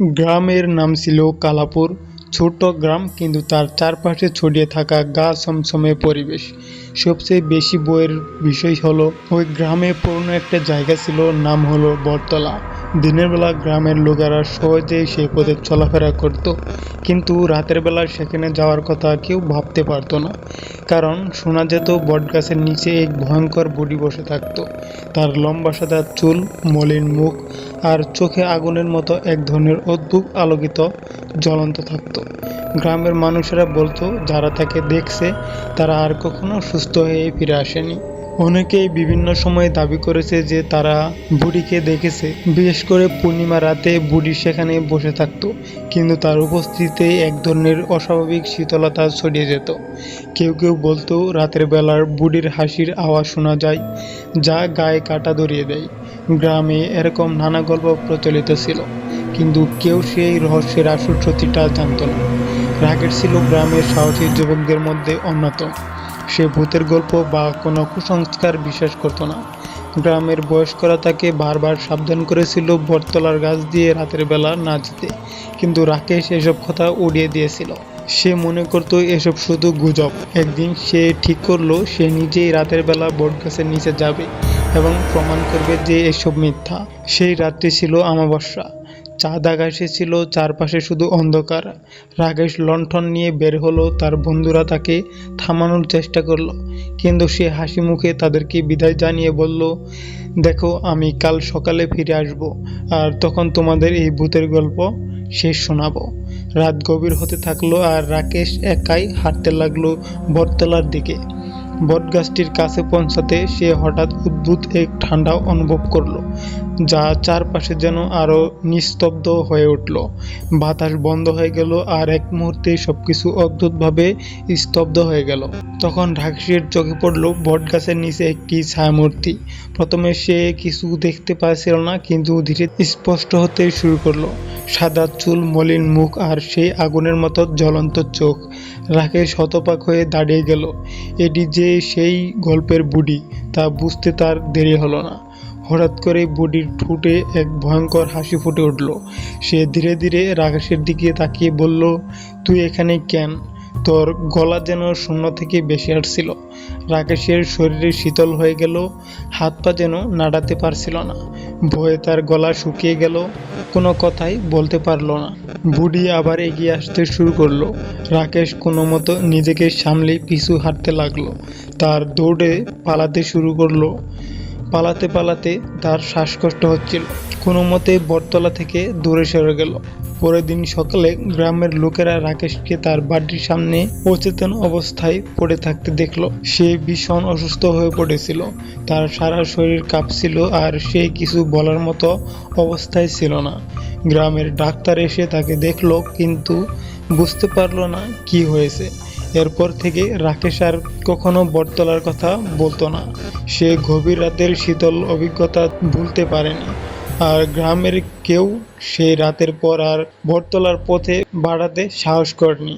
গ্রামের নাম ছিল কালাপুর। ছোট্ট গ্রাম, কিন্তু তার চারপাশে ছড়িয়ে থাকা গা ছমছমে পরিবেশ। সবচেয়ে বেশি বইয়ের বিষয় হলো, ওই গ্রামে পুরনো একটা জায়গা ছিল, নাম হলো বটতলা। দিনের বেলা গ্রামের লোকেরা সহজেই সেই পথে চলাফেরা করত, কিন্তু রাতের বেলা সেখানে যাওয়ার কথা কেউ ভাবতে পারতো না। কারণ শোনা যেত, বটগাছের নিচে এক ভয়ঙ্কর বুড়ি বসে থাকতো। তার লম্বা সাদা চুল, মলিন মুখ আর চোখে আগুনের মতো এক ধরনের অদ্ভুত আলোকিত জ্বলন্ত থাকত। গ্রামের মানুষেরা বলতো, যারা তাকে দেখছে, তারা আর কখনো সুস্থ হয়ে ফিরে আসেনি। অনেকেই বিভিন্ন সময়ে দাবি করেছে যে তারা বুড়িকে দেখেছে। বিশেষ করে পূর্ণিমা রাতে বুড়ি সেখানে বসে থাকতো, কিন্তু তার উপস্থিতিতে এক ধরনের অস্বাভাবিক শীতলতা ছড়িয়ে যেত। কেউ কেউ বলতো, রাতের বেলার বুড়ির হাসির আওয়াজ শোনা যায়, যা গায়ে কাটা ধরিয়ে দেয়। গ্রামে এরকম নানা গল্প প্রচলিত ছিল, কিন্তু কেউ সেই রহস্যের আসল সত্যিটা জানতো না। রাগের ছিল গ্রামের সাহসী যুবকদের মধ্যে অন্যতম। সে ভূতের গল্প বা কোনো কুসংস্কার বিশ্বাস করতো না। গ্রামের বয়স্করা তাকে বারবার সাবধান করেছিল বটতলার গাছ দিয়ে রাতের বেলা না যেতে। কিন্তু রাকেশ এসব কথা উড়িয়ে দিয়েছিল। সে মনে করতো এসব শুধু গুজব। একদিন সে ঠিক করল, সে নিজেই রাতের বেলা বটগাছের নিচে যাবে এবং প্রমাণ করবে যে এসব মিথ্যা। সেই রাত্রি ছিল অমাবস্যা। চাঁদ আকাশে ছিল, চারপাশে শুধু অন্ধকার। রাকেশ লণ্ঠন নিয়ে বের হলো, তার বন্ধুরা তাকে থামানোর চেষ্টা করল। কিন্তু সে হাসি মুখে তাদেরকে বিদায় জানিয়ে বলল, দেখো, আমি কাল সকালে ফিরে আসব, আর তখন তোমাদের এই ভূতের গল্প শেষ শোনাবো। রাত গভীর হতে থাকল আর রাকেশ একাই হাঁটতে লাগল বটতলার দিকে। বটগাছটির কাছে পৌঁছাতে সে হঠাৎ অদ্ভুত এক ঠান্ডা অনুভব করল, যা চারপাশে যেন আরও নিস্তব্ধ হয়ে উঠল। বাতাস বন্ধ হয়ে গেল আর এক মুহূর্তে সবকিছু অদ্ভুতভাবে স্তব্ধ হয়ে গেল। তখন ঢাকসির চোখে পড়ল বটগাছের নিচে একটি ছায়ামূর্তি। প্রথমে সে কিছু দেখতে পাচ্ছিল না, কিন্তু ধীরে স্পষ্ট হতে শুরু করল। সাদা চুল, মলিন মুখ আর সেই আগুনের মতো জ্বলন্ত চোখ। রাখে শতপাক হয়ে দাঁড়িয়ে গেল। এটি যে সেই গল্পের বুড়ি, তা বুঝতে তার দেরি হলো না। হঠাৎ করে বুড়ির ঠুটে এক ভয়ঙ্কর হাসি ফুটে উঠল। সে ধীরে ধীরে রাকেশের দিকে তাকিয়ে বলল, তুই এখানে কেন? তোর গলা যেন শূন্য থেকে বেশি আসছিল রাকেশের শরীরে শীতল হয়ে গেল, হাত পা যেন নাড়াতে পারছিল না। ভয়ে তার গলা শুকিয়ে গেল, কোনো কথাই বলতে পারল না। বুড়ি আবার এগিয়ে আসতে শুরু করল। রাকেশ কোনো মতো নিজেকে সামলে পিছু হাঁটতে লাগল। তার দৌড়ে পালাতে শুরু করল। পালাতে পালাতে তার শ্বাসকষ্ট হচ্ছিল। কোনো মতে বটতলা থেকে দূরে সরে গেল। পরের দিন সকালে গ্রামের লোকেরা রাকেশকে তার বাড়ির সামনে অচেতন অবস্থায় পড়ে থাকতে দেখল। সে ভীষণ অসুস্থ হয়ে পড়েছিল। তার সারা শরীর কাঁপছিল আর সে কিছু বলার মতো অবস্থায় ছিল না। গ্রামের ডাক্তার এসে তাকে দেখল কিন্তু বুঝতে পারল না কি হয়েছে। এরপর থেকে রাকেশ আর কখনো বটতলার কথা বলতো না। সে গভীর রাতের শীতল অভিজ্ঞতা ভুলতে পারেনি। আর গ্রামের কেউ সেই রাতের পর আর বটতলার পথে বাড়াতে সাহস করেনি।